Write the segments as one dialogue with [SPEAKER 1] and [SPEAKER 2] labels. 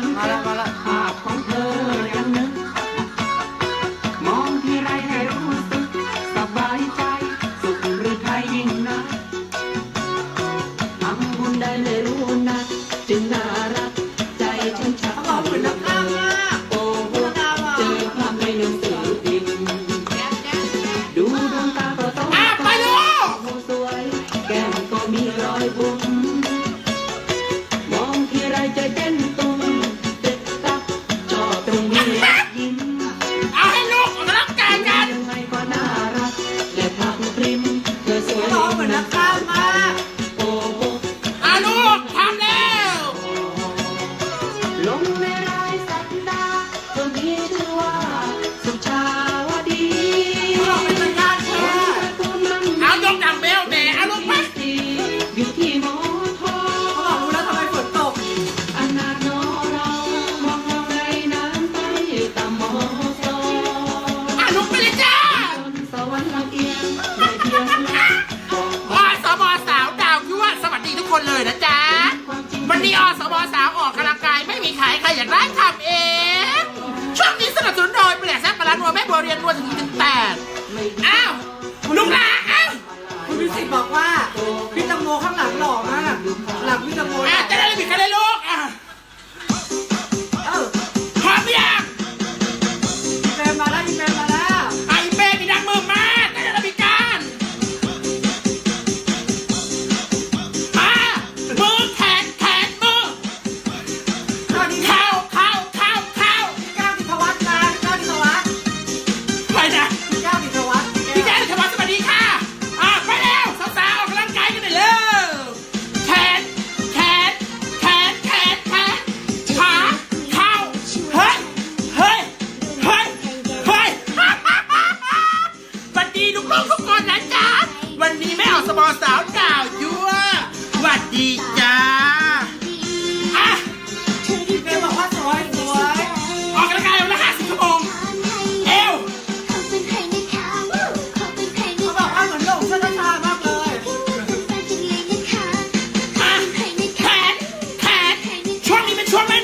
[SPEAKER 1] 好了，好了。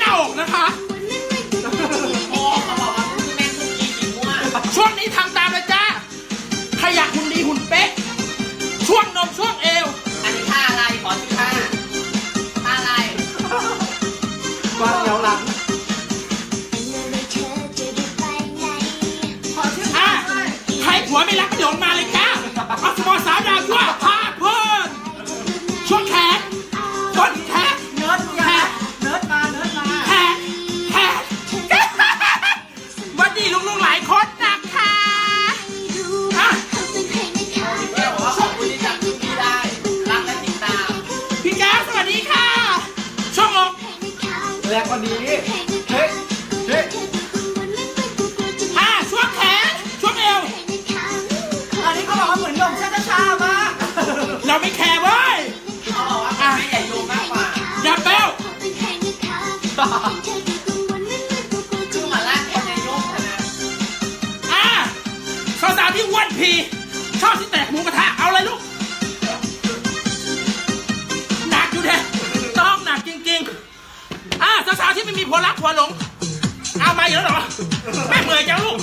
[SPEAKER 1] หน้า
[SPEAKER 2] อกนะ
[SPEAKER 1] คะ คื
[SPEAKER 2] อมาแล้วน
[SPEAKER 3] โลก
[SPEAKER 2] เนะอ่าสาวสา
[SPEAKER 3] ว
[SPEAKER 2] ที่อ้วนพีชอ
[SPEAKER 3] บที่แต
[SPEAKER 2] ก
[SPEAKER 3] หมูก
[SPEAKER 2] ระทะเอาเลยลูกหนักอยู่แท้ต้องหนักจริงๆอ่าสาวสาวที่ไม่มีผัวรักผัวหลงเอามาเยอะ
[SPEAKER 4] ห
[SPEAKER 3] ร
[SPEAKER 4] อไม่
[SPEAKER 2] เมื่อย
[SPEAKER 4] จัง
[SPEAKER 2] ลูก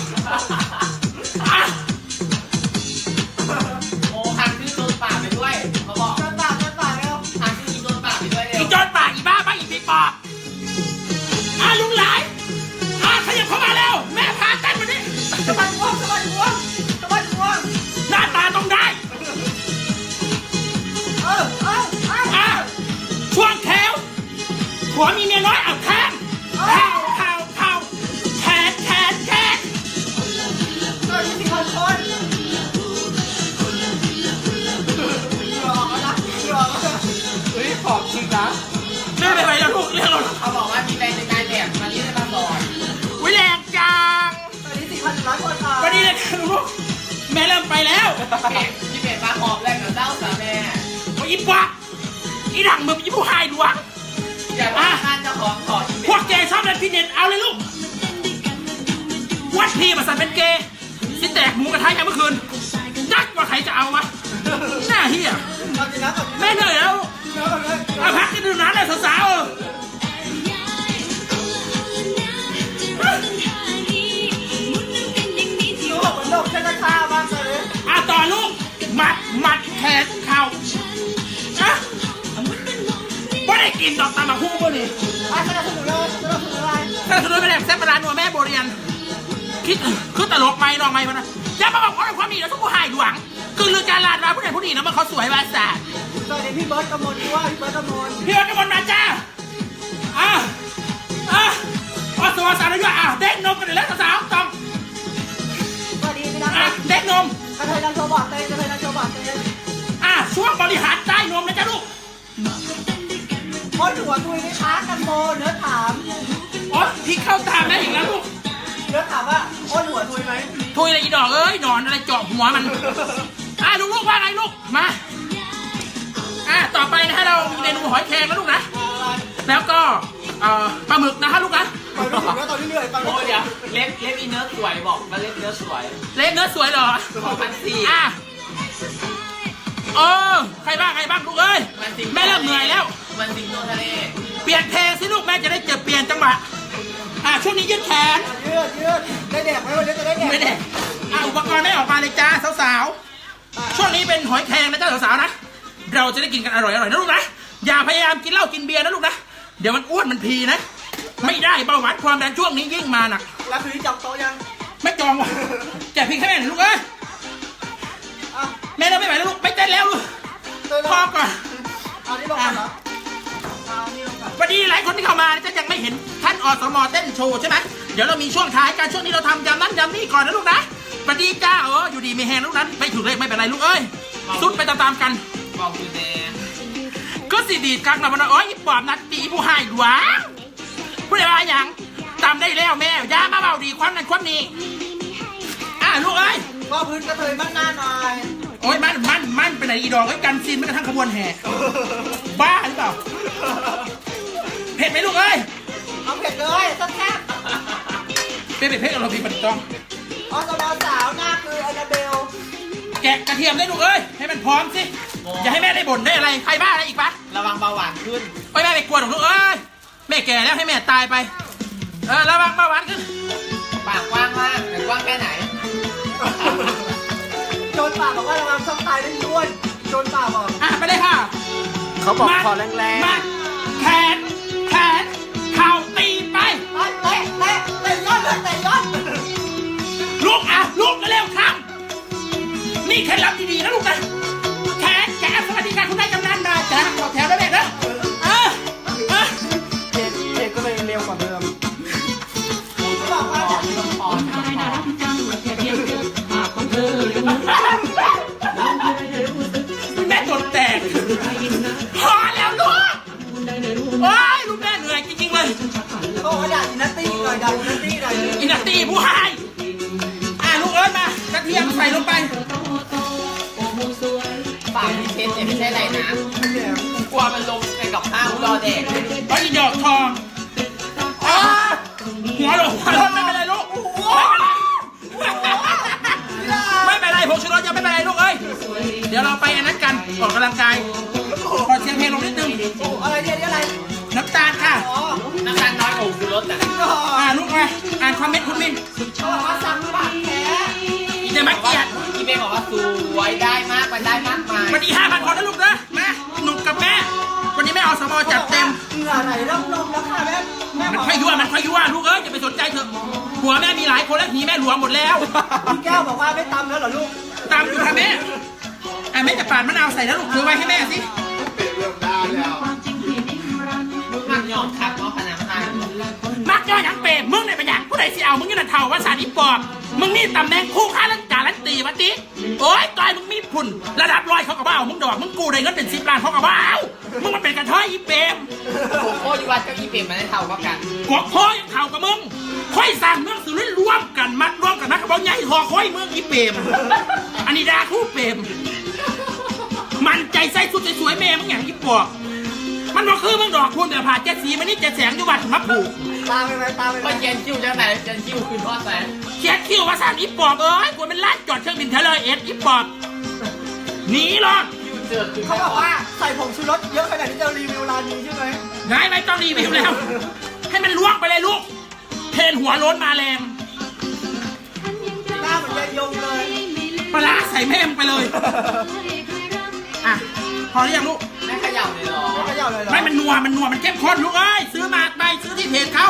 [SPEAKER 4] พี่เป็ดมาหอบแรงกับเล้าสาแม่
[SPEAKER 2] มึงอีปะอีดังมึงอีผู้หายด้วย
[SPEAKER 4] อย่าพาท่านจะาของขออีเม
[SPEAKER 2] พวกเกย์ชอบเล่นพี่เน็ตเอาเลยลูก วัดพี่มาสั่เป็นเกย์สิแตกหมูกระทะยามเมื่อคืนนักว่าใครจะเอามาหน้าเฮียไม่เหนื่อยแล้วเอาพักกันดูน้ำเลยสาวๆ กินดอกตามมาคู่มือนี่
[SPEAKER 3] อะสนับสนุนเลยสนับสนุนอะไร
[SPEAKER 2] ถ้าสนุนไปแบบแซ่บปลาร้านัวแม่โบเรียน คิดคือตลกไหมน้องไหมพะนะอย่ามาบอกว่าเป็นความดีแล้วทุกผู้หายหลวง คือลือการลาดมาผู้ใดผู้ดีนะมันเขาสวยวาสา
[SPEAKER 3] สวัสดีพี่เบิร์ดกำมลด้วยพี่เบิร์ดกำมล
[SPEAKER 2] พี่วันกมลมาจ้าอะอะอสวสารยุอะเด็กนมกันเลยแล้วสาวๆต้อง
[SPEAKER 3] สวัสดีพี่นัท
[SPEAKER 2] อะเด็กนม
[SPEAKER 3] กระเทยนันโชว์บอร์ดเต้นกระเทยนันโชว์บอร์ดเต้น
[SPEAKER 2] อะช่วงบริหารใต้นมนะจ๊ะลูก
[SPEAKER 3] พ่นหัวทุยไหมคะกันโมเนื้อถาม
[SPEAKER 2] อ๋อที่เข้าตามได้อีกแล้วลูก
[SPEAKER 3] เนื้อถามว่าพ่นหัวทุยไหม
[SPEAKER 2] ทุยอะไรอีดอกเอ้ยหนอนอะไรเจาะหัวมันอะลูกลูกว่าไงลูกมาอะต่อไปนะฮะเรามีเมนูหอยแครงนะลูกนะ แล้วก็เอ่อปลาหมึกนะฮะลูกนะ
[SPEAKER 3] ไปไม่ถึงแล้วตอนนี้เหนื่อยตอน
[SPEAKER 4] โอ้
[SPEAKER 3] นี้
[SPEAKER 4] เดี๋ยวเล็บเล็บอีเนื้อสวยบอกมาเล็บเนื้อสวย
[SPEAKER 2] เล่นเนื้อสวยเหรอ
[SPEAKER 4] สองพันสี่
[SPEAKER 2] อะเออใครบ้างใครบ้างลูกเอ้ย
[SPEAKER 4] มันสิง
[SPEAKER 2] แม่เริ่มเหนื่อยแล้ว
[SPEAKER 4] มันสิงโนทะเล
[SPEAKER 2] เปลี่ยนเพลงสิลูกแม่จะได้เจอเปลี่ยนจังหวะอะช่วงนี้ยืดแขน
[SPEAKER 3] ยืดยืดได้แดกไหมวันนี้จะได้แดก
[SPEAKER 2] ไม่ได้อะอุปกรณ์ไม่ออกมาเลยจ้าสาวๆ ช่วงนี้เป็นหอยแครงนะจ้าสาวๆนะ เราจะได้กินกันอร่อยๆนะลูกนะ อย่าพยายามกินเหล้ากินเบียร์นะลูกนะ เดี๋ยวมันอ้วนมันพีนะ ไม่ได้เบาหวานความดันช่วงนี้ยิ่งมาหนัก
[SPEAKER 3] แล้วคือที่จับโต๊ะยัง
[SPEAKER 2] ไม่จองว่ะแจกเพียงแค่แม่หน่อยลูกเอ้ย
[SPEAKER 3] อะ
[SPEAKER 2] แม่เราไม่ไหวแล้วลูกไม่เต้นแล้วลูก
[SPEAKER 3] เต้น
[SPEAKER 2] พอก่อน
[SPEAKER 3] เอานี่ลงก่อนเหรอ
[SPEAKER 2] วันนี้หลายคนที่เข้ามาจะยังไม่เห็นท่านอสมเต้นโชว์ใช่ไหมเดี๋ยวเรามีช่วงท้ายการช่วงนี้เราทำยำนั้นยำนี่ก่อนนะลูกนะสวัสดีจ้าเอออยู่ดีไม่แห้งลูกนั้นไม่ถูกเลยไม่เป็นไรลูกเอ้ยสุดไปตามๆกัน
[SPEAKER 4] บอกคือแดง
[SPEAKER 2] ก็สิดีดกักนะมันโอ้ยอีปอบนัดตีผู้ให้หลวงผู้ใดว่าอย่างตามได้แล้วแม่อย่ามาเบาดีความนั้นความนี้อะลูกเอ้ย
[SPEAKER 3] ว่าพื้นกระเทยมั่นหน้าหน่อย
[SPEAKER 2] โอ้ยมันมันมันไปไหนอีดอกไอ้ยกันซีนไม่กระทั่งขบวนแห่บ้าหรือเปล่า เผ็ดไหมลูกเอ้ย
[SPEAKER 3] เอาเผ็ดเลยแซ่บ
[SPEAKER 2] เผ็ดเผ็ดเผ็ดกับเราพี่ปันต้อง
[SPEAKER 3] ๆอสมสาวหน้าคือแอนนาเบล
[SPEAKER 2] แกะกระเทียมได้ลูกเอ้ยให้มันพร้อมสิอย่าให้แม่ได้บ่นได้อะไรใครบ้าอะไรอีกปะ
[SPEAKER 4] ระวังเบาหวานขึ้น
[SPEAKER 2] โอ้ยแม่ไม่กลัวหรอกลูกเอ้ยแม่แก่แล้วให้แม่ตายไปเออระวังเบาหวานขึ้น
[SPEAKER 4] ปากกว้างมากแต่กว้างแค่ไหน
[SPEAKER 3] โจนป่าบอกว่าระวังช่องตายได้ด้วยโจนป่าบอก
[SPEAKER 2] อะไปเลยค่ะ
[SPEAKER 3] เขาบอก
[SPEAKER 2] มา
[SPEAKER 3] คอแรง
[SPEAKER 2] มาแขน แขนเข่าตีไป
[SPEAKER 3] ๆไปเตะเตะเตะย้อนเลยเตะย้อน
[SPEAKER 2] ลุกอะลุกเร็วครับ นี่เคล็ดลับดีๆนะลูกนะแขนแขนสวัสดีค่ะคุณนายกำนันมาจ้าต่อแถวได้ไหมนะเออเออ
[SPEAKER 3] เพจเพจก็เลยเร็วกว่าเดิม
[SPEAKER 4] ตี้
[SPEAKER 1] หน่
[SPEAKER 2] อ
[SPEAKER 1] ย
[SPEAKER 3] ด่าอินนัตตี้หน่อยอินา
[SPEAKER 2] ตีผู้ให้อะลูกเอ้ยมากระเทียมใส่ลงไป
[SPEAKER 1] โตโตโอ้โหสวย
[SPEAKER 4] ปากมีเพชรเนี่ยไม่ใช่อะไรนะ
[SPEAKER 3] ไม่แย่
[SPEAKER 4] กลัวมันลงไปกับข้าวรอแดก
[SPEAKER 2] ไอ้อีดอกทองอ๋อหัวหลงหัวหลงไม่เป็นไรลูกไม่เป็นไรผงชูรสยังไม่เป็นไรลูกเอ้ยเดี๋ยวเราไปอันนั้นกันออกกำลังกายขอเสียงเพลงลงนิดนึง
[SPEAKER 3] โอ้อะไรเนี่ยนี่อะไร
[SPEAKER 2] น้ำตาลค่ะ
[SPEAKER 3] อ๋อ
[SPEAKER 4] น้ำตาลน้อยโอ้คือรสแต่
[SPEAKER 3] ก็
[SPEAKER 2] อ่า นลูกมาอ่านคอมเมนต์คุณมิน
[SPEAKER 3] เขาบอกว่าสั่งปากแท้
[SPEAKER 2] อีเดมาเกียรติ
[SPEAKER 4] พี่เบย์บอกว่าสวยได้มากมันได้มากมาย
[SPEAKER 2] วันนี้ห้าพันคนนะลูกนะมาหนุ่มกับแม่ วันนี้แม่เอาสมอจัดเต็ม
[SPEAKER 3] เหงื่อไหลร่ำนมแล้วค่ะแม่แม่
[SPEAKER 2] มัน
[SPEAKER 3] บอก
[SPEAKER 2] ค่อยยั่วมันค่อยยั่วลูกเอ้ยอย่าไปสนใจเถอะหัวแม่มีหลายคนแล้วหีแม่หลวมหมดแล้ว
[SPEAKER 3] พี่แก้วบอกว่าไม่ตำแล้วเหรอลูก
[SPEAKER 2] ตามอยู่ค่ะแม่อะแม่จะปาดมะนาวใส่แล้วลูกถือไว้ให้แม่สิ
[SPEAKER 1] ความจริงที่นิรันดร์
[SPEAKER 4] มากหยอดครับ
[SPEAKER 2] มักย่อยหยังเปรมมึงในประหยัดผู้ใดสิเอามึงอยี่นั่นเท่าว่าสารอีปอบมึงนี่ตำแหน่งคู่ค้าและการันตีวันนี้โอ้ยตายมึงมีพุ่นระดับร้อยเขาก็บ้ามึงดอกมึงกูได้เงินเป็นสิบล้านเขาก็บ้ามึงมันเป็นกระเทยอีเปรม
[SPEAKER 4] โอ้โหอยู่วัดก็อีเปรมมาได้เท่ากับกัน
[SPEAKER 2] กวกพ่อยังเท่ากับมึงค่อยสร้างเมืองสุรินทร์รวมกันมัดรวมกันนักกระบอกใหญ่หอค่อยเมืองอีเปรมอันนี้ดาคู่เปรมมันใจใส่สุดสวยๆแม่มึงอย่างอีปอบมันบอกคือมึงดอกคุณแต่ผ่าเจ็ดสีมันนี่เจ็ดแสงอยู่วัดมาผูก
[SPEAKER 3] ตามไปไหมตามไปไหม
[SPEAKER 4] ก็เย็นคิวจังไหนเย็นคิวคืนทอดแสง
[SPEAKER 2] เขียนคิวว่าสามอีปอบเอ้ยกูเป็นล้านจอดเครื่องบินเทเลเอสอีปอบหนีหรอก
[SPEAKER 4] คิวเจอคืน
[SPEAKER 3] เขาบอกว่าใส่ผงชูรสเยอะขนาดนี้จะรีวิวร้านนี้ใช่ไหม
[SPEAKER 2] ไงไม่ต้องรีวิวแล้ว ให้มันล่วงไปเลยลูก เพนหัวโล้นมาแรง
[SPEAKER 3] หน้าเหมือนยายยงเลย
[SPEAKER 2] ปลาร้าใส่แม่มไปเลย อะ พอหรือยังลูก
[SPEAKER 4] แม่ข ย่าเลยเหรอ
[SPEAKER 3] ไม่เขย่าเลยเหรอ
[SPEAKER 2] ไม่มันนัวมันนัวมันเข้มข้นลูกเอ้ยซื้อมาไปซื้อที่เพจเขา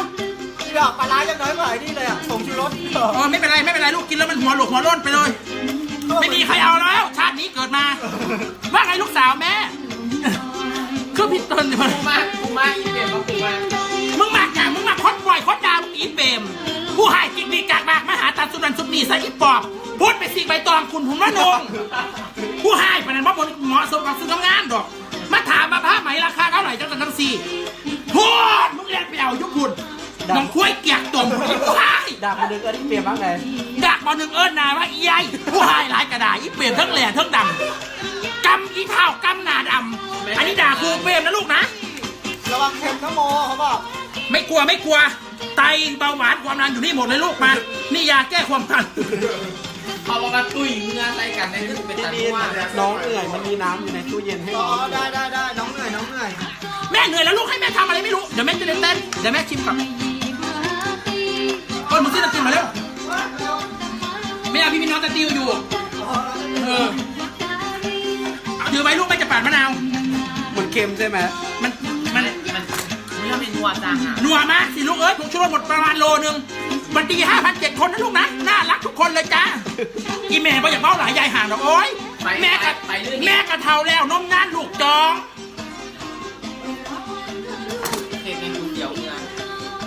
[SPEAKER 3] ที่ดอกปลาร้ายังน้อยกว่าไอ้นี่เลยอะผงชูรส
[SPEAKER 2] เออไม่เป็นไรไม่เป็นไรลูกกินแล้วมันหัวหลกหัวโล้นไปเลย ไม่มีใครเอาแล้ว ชาตินี้เกิดมา ว่าไงลูกสาวแม่คือพี่เติ้ลเนี่ยมัน
[SPEAKER 4] กูมากกูมากอีเปรมมากูมาก
[SPEAKER 2] มึงมากอย่างมึงมาค้นปล่อยค้นดามึงอีเปรมผู้หายกินดีกากมากมาหาตาสุนันสุนีใส่อีปอบพูดไปสิใบตองคุณหุ่นว่านงผู้หายปานนั้นว่าบนเหมาะสมกับซื้อทำงานดอก ไหมราคาเท่าไหร่จังสันทั้งสี่พูดมึงเรียนไปเอายุบุญมึงคุ้ยเกียกตมผู้หาย
[SPEAKER 3] ดาบมันดึงเออที่เปลี่ยนบ้างไง
[SPEAKER 2] ดักมาหนึ่งเอิญนาว่าอีไอผู้หายหลายกระดาษอีเปรมทั้งแหล่ทั้งดำกำอีเท้ากำหนาดำอันนี้ด่าครูเปรมนะลูกนะ
[SPEAKER 3] ระวังเค็มนะโมเขาบอก
[SPEAKER 2] ไม่กลัวไม่กลัว ไตเบาหวานความดันอยู่นี่หมดเลยลูกมา นี่ยาแก้ความดัน
[SPEAKER 4] เอามามาตุ้ยเนื้อใส่กันในนึกเป็น
[SPEAKER 3] พี่
[SPEAKER 4] ตัน
[SPEAKER 3] บีน
[SPEAKER 4] ว่า
[SPEAKER 3] น้องเหนื่อยมันมีน้ำอยู่ในตู้เย็นให้น้องได้ได้ได้น้องเหนื่อยน้องเหนื่อย
[SPEAKER 2] แม่เหนื่อยแล้วลูกให้แม่ทำอะไรไม่รู้ เดี๋ยวแม่จะเต้นเต้นเดี๋ยวแม่ชิมก่อนเออมึงซื้อน้ำจิ้มมาเร็วไม่เอาพี่มีน้องตะติวอยู่ เออ เอาถือไว้ลูกแม่จะปาดมะนาว
[SPEAKER 3] มันเค็มใช่ไหม
[SPEAKER 2] มัน มัน
[SPEAKER 4] มันมันไม่นัวจังอะ
[SPEAKER 2] นัวมากสิลูกเอ้ยผงชูรสหมดประมาณโลนึง มันดีห้าพันเจ็ดคนนะลูกนะ น่ารักทุกคนเลยจ้าอีแม่บ่อยากเบ้าหลายยายห่างหรอกโอ๊ยแม่กะแม่กะเท่าแล้วนมนานลูกจอง
[SPEAKER 4] เค็มในกูเดียวเนื้อ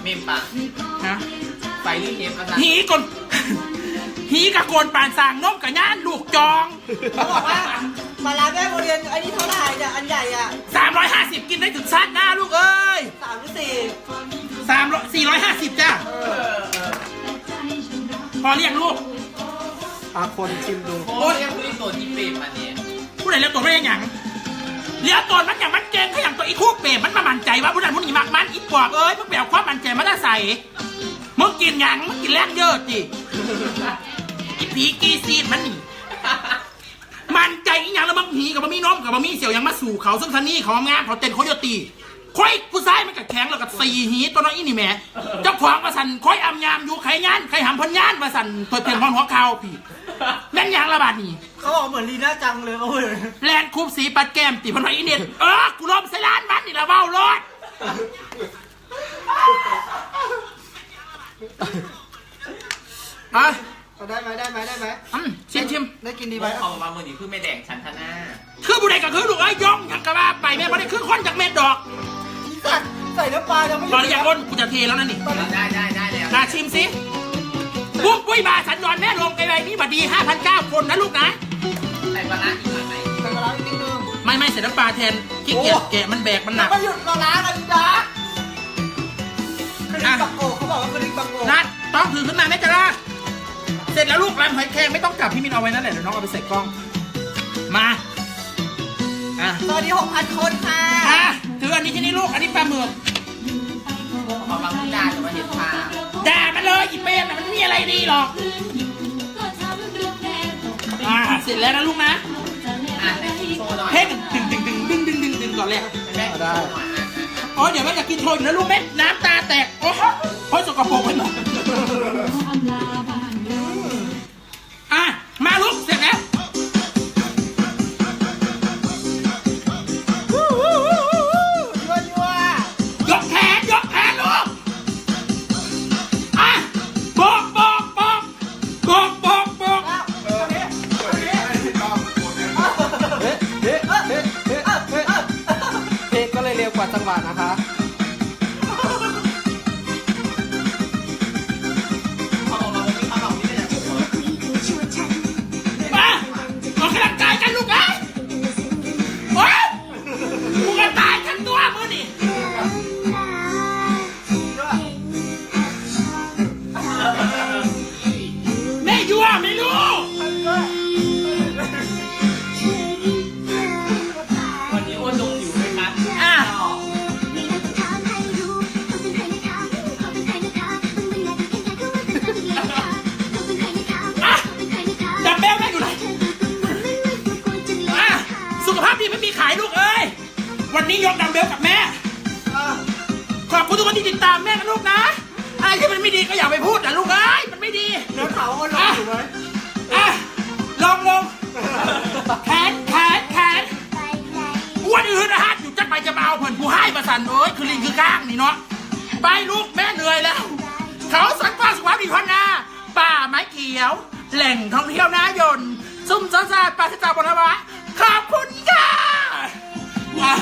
[SPEAKER 4] เมมปะ
[SPEAKER 2] นะ
[SPEAKER 4] ไฟหรือเค็มอาจารย์
[SPEAKER 2] หีกน หีกะโกนปานสร้างนมกะย่านลูกจอง
[SPEAKER 3] เขาบอกว่าปลาร้าแม่โมเรียนไอ้นี่เท่าไหร่เนี่ยอันใหญ่อะ
[SPEAKER 2] 350 กินได้ถึงชาติหน้าลูกเอ้ย
[SPEAKER 3] สามหรือสี่
[SPEAKER 2] 3 450จ้า พอเรียกลูก
[SPEAKER 3] อะคนชิมดู
[SPEAKER 4] โอ้ยยังไม่ได้ตัวที่เปรมอันนี้
[SPEAKER 2] ผู้ใดเรียกตัวไม่ได้หยังเรียกตัวมันอย่างมันเก่งเขาอย่างตัวอีคู่เปรมมันมามั่นใจว่าผู้นั้นผู้นี้มักมันอีปอบเอ้ยเพิ่งไปเอาความมั่นใจมาได้ใส่มึงกินหยังมึงกินแรงเยอะจิอีผีกีซีดมันนี่มันใจอีหยังแล้วบางหีกับบะมีน้อมกับบะมีเสี่ยวยังมาสู่เขาซึ่งทันนี่เขางามเขาเต้นเขาโยตี ค่อยผู้ชายมันกับแข็งแล้วกับสีหีตัวน้อยอีนี่แหม่เจ้าของมาสั่นค่อยอำยามอยู่ไข่งานไข่หำพันยานมาสั่นเปิดเต็มห้องหัวเข่าพี่แม่นหยังระบาดนี่
[SPEAKER 3] เขาบอกเหมือนลีน่าจังเลยโอ้ย
[SPEAKER 2] แลนคูบสีปัดแก้มตีพันไว้อีเน็ตเออกูล้มใส่ร้านมันนี่ละเว้ารถอะ
[SPEAKER 3] เอาได้ไหมได้ไหมได้ไหม
[SPEAKER 2] อืมชิมชิม
[SPEAKER 3] ได้กินดีไหม
[SPEAKER 4] เอามาเมื่อนี้คือไม่แดงชั้นทนา
[SPEAKER 2] คือผู้ใดก็คือลูกไอ้ยย่องหยังกะว่าไปแม่บ่ได้คือคนจากเม็ดดอก
[SPEAKER 3] สัตว์ใส่ น้ำปลายังไม่
[SPEAKER 2] ตอนนี้อยากอ้นกูจะเทแล้วนั่นนี่
[SPEAKER 4] ได้ได้ได้แล้ว
[SPEAKER 2] นาชิมสิปุ๊บปุ้ยบาสัญญอนแม่ลงไกลๆนี่บัดดี5,009คนนะลูกนะ
[SPEAKER 4] ใส่ปลาร้าอีกหน่อยไหม
[SPEAKER 3] ใส่ปลาร้าอีกนิดนึง
[SPEAKER 2] ไม่ไม่ใส่น้ำปลาแทนขี้เกียจแกะมันแบกมันหนัก
[SPEAKER 3] ไม่หยุดปลาร้ากันจ้าคดีบังโอกเขาบอกว่าคดีบังโอก
[SPEAKER 2] นัดต้องถือขึ้นมาแม่จะลาเสร็จแล้วลูกรำหอยแครงไม่ต้องกลับพี่มินเอาไว้นั่นแหละเดี๋ยวน้องเอาไปใส่กล้อง มาอะ
[SPEAKER 3] สวัสดีหกพันคนค่ะ
[SPEAKER 2] อะถืออันนี้ที่นี่ลูกอันนี้ปลาหมึก
[SPEAKER 4] ขอบางดาจะมาเห็นผ้า
[SPEAKER 2] ด่ามันเลยอีเปรมน่ะมันไม่มีอะไรดีหรอกอ่าเสร็จแล้วนะลูกนะ
[SPEAKER 4] อะให้กินโชว์หน่อย
[SPEAKER 2] เฮ้ยดึงดึงดึงดึงดึงดึงดึงก่อนเลย
[SPEAKER 4] แม่ได้หน่อยอะ
[SPEAKER 2] อ๋อเดี๋ยวแม่จะกินโชยอยู่นะลูกเม็ดน้ำตาแตก โอ้โหโอ้ยสกปรกไปหมดอะ มาลูก เสร็จแล้ว ลูกนะ อะไรที่มันไม่ดีก็อย่าไปพูดนะลูกเอ้ยมันไม่ดี
[SPEAKER 3] เนื้อเขามันลงอยู่ไหม
[SPEAKER 2] อะลองลงแขนแขนแขนอ้วนอืดนะฮะอยู่จะไปจะมาเอาเพิ่นผู้ให้ประสันเอ้ยคือลิงคือก้างนี่เนาะไปลูกแม่เหนื่อยแล้ว เขาสันป่าสุขภาพดีพันนาป่าไม้เขียว แหล่งท่องเที่ยวนายนซุ่มซาซาดป่าที่จากบนทวะขอบคุณค่ะอะ